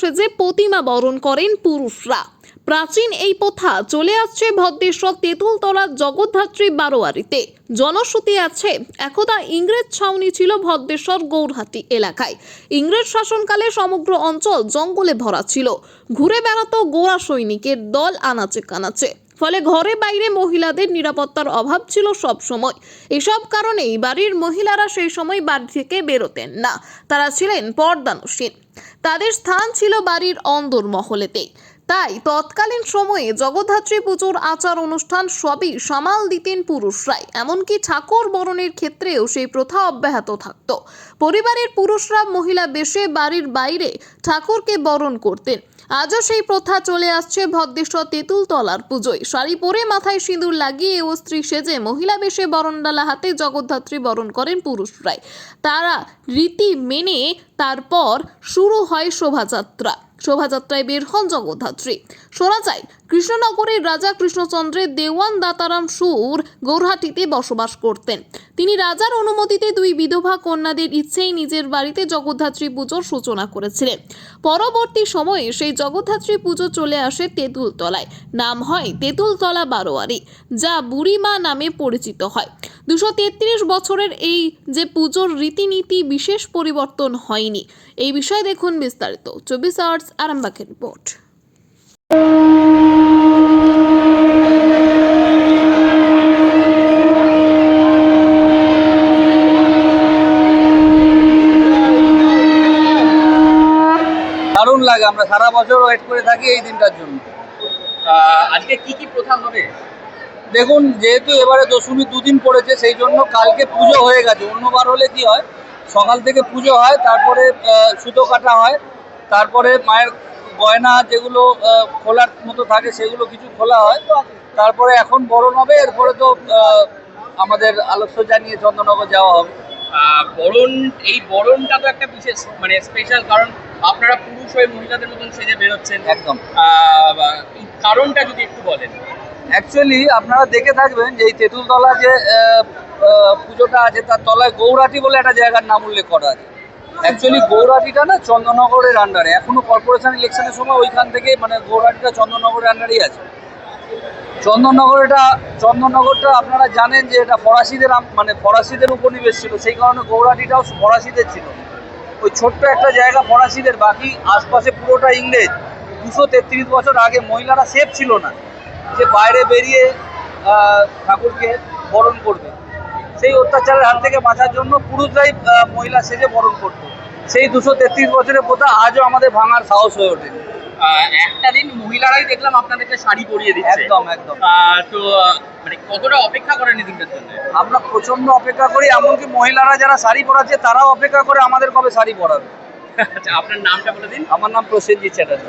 সেজে প্রতিমা বরণ করেন পুরুষরা। প্রাচীন এই প্রথা চলে আসছে ভদ্রেশ্বর তেঁতুলতলা জগদ্ধাত্রী বারোয়ারিতে। জনশ্রুতি আছে, একদা ইংরেজ ছাউনি ছিল ভদ্রেশ্বর গৌরহাটি এলাকায়। ইংরেজ শাসনকালে সমগ্র অঞ্চল জঙ্গলে ভরা ছিল। ঘুরে বেড়াতো গোড়া সৈনিকের দল আনাচে কানাচে। ফলে ঘরে বাইরে মহিলাদের নিরাপত্তার অভাব ছিল সব সময়। এসব কারণেই বাড়ির মহিলারা সেই সময় বাড়ি থেকে বেরোতেন না। তারা ছিলেন পর্দানুসীন। তাদের স্থান ছিল বাড়ির অন্দর মহলেতেই তাই তৎকালীন সময়ে জগদ্ধাত্রী পুজোর আচার অনুষ্ঠান সবই সামাল দিতেন পুরুষরাই। এমনকি ঠাকুর বরণের ক্ষেত্রেও সেই প্রথা অব্যাহত থাকত। পরিবারের পুরুষরা মহিলা বেশে বাড়ির বাইরে ঠাকুরকে বরণ করতেন। আজও সেই প্রথা চলে আসছে ভদ্রেশ্বর তেঁতুলতলার পুজোয়। শাড়ি পরে মাথায় সিঁদুর লাগিয়ে ও স্ত্রী সেজে মহিলা বেশে বরণডালা হাতে জগদ্ধাত্রী বরণ করেন পুরুষরাই। তারা রীতি মেনে তারপর শুরু হয় শোভাযাত্রা। শোভাযাত্রায় বের হন জগদ্ধাত্রী। শোনা যায়, কৃষ্ণনগরের রাজা কৃষ্ণচন্দ্রের দেওয়ান দাতারাম সুর গৌরহাটিতে বসবাস করতেন। তিনি রাজার অনুমতিতে দুই বিধবা কন্যাদের ইচ্ছেই নিজের বাড়িতে জগদ্ধাত্রী পুজোর সূচনা করেছিলেন। পরবর্তী সময়ে সেই জগদ্ধাত্রী পুজো চলে আসে তেঁতুলতলায়। নাম হয় তেঁতুলতলা বারোয়ারি, যা বুড়িমা নামে পরিচিত হয়। দুশো তেত্রিশ বছরের এই যে পুজোর রীতিনীতি বিশেষ পরিবর্তন হয়নি। এই বিষয়ে দেখুন বিস্তারিত। চব্বিশ আওয়ার্স আরামবাগের রিপোর্ট। দারুণ লাগে, আমরা সারা বছর ওয়েট করে থাকি এই দিনটার জন্য। আজকে কি কি প্রথা হবে? দেখুন যেহেতু এবারে দশমী দুদিন পড়েছে সেই জন্য কালকে পুজো হয়ে গেছে। অন্যবার হলে কি হয় সকাল থেকে পুজো হয় তারপরে সুতো কাটা হয় তারপরে মায়ের গয়না যেগুলো খোলার মতো থাকে সেগুলো কিছু খোলা হয়। তারপরে এখন বরণ হবে এরপরে তো আমাদের আলোচ্য জানিয়ে চন্দ্রনগর যাওয়া হবে। বরণ এই বরণটা তো একটা বিশেষ মানে স্পেশাল কারণ আপনারা পুরুষ হয়ে মহিলাদের মতন সেজে বেরোচ্ছেন। একদম। কারণটা যদি একটু বলেন। অ্যাকচুয়ালি আপনারা দেখে থাকবেন যে এই তেঁতুলতলা যে পুজোটা আছে, তার তলায় গৌরাটি বলে একটা জায়গার নাম উল্লেখ করা আছে। অ্যাকচুয়ালি গৌরাটিটা না চন্দননগরের আন্ডারে এখনও কর্পোরেশন ইলেকশনের সময় ওইখান থেকে মানে গৌরাটিটা চন্দননগরের আন্ডারেই আছে। চন্দননগরটা চন্দননগরটা আপনারা জানেন যে এটা ফরাসিদের মানে ফরাসিদের উপনিবেশ ছিল, সেই কারণে গৌরাটিটাও ফরাসিদের ছিল। ওই ছোট্ট একটা জায়গা ফরাসিদের, বাকি আশপাশে পুরোটা ইংরেজ। দুশো তেত্রিশ বছর আগে মহিলারা সেফ ছিল না। যে বাইরে বেরিয়ে ঠাকুরকে বরণ করবে। সেই অত্যাচারের হাত থেকে বাঁচার জন্য পুরুষরাই মহিলা সেজে বরণ করতো। সেই দুশো তেত্রিশ বছরের প্রথা আজও আমাদের ভাঙার সাহস হয়ে ওঠে। একটা দিন মহিলারাই দেখলাম আপনাদেরকে শাড়ি পরিয়ে দিচ্ছে। একদম একদম। তো মানে কতটা অপেক্ষা করেন এই দিনটার জন্য? আমরা প্রচণ্ড অপেক্ষা করি এমনকি মহিলারা যারা শাড়ি পরাচ্ছে তারাও অপেক্ষা করে আমাদের কবে শাড়ি পরাবে। আচ্ছা আপনার নামটা বলে দিন। আমার নাম প্রসেনজিৎ চ্যাটার্জি।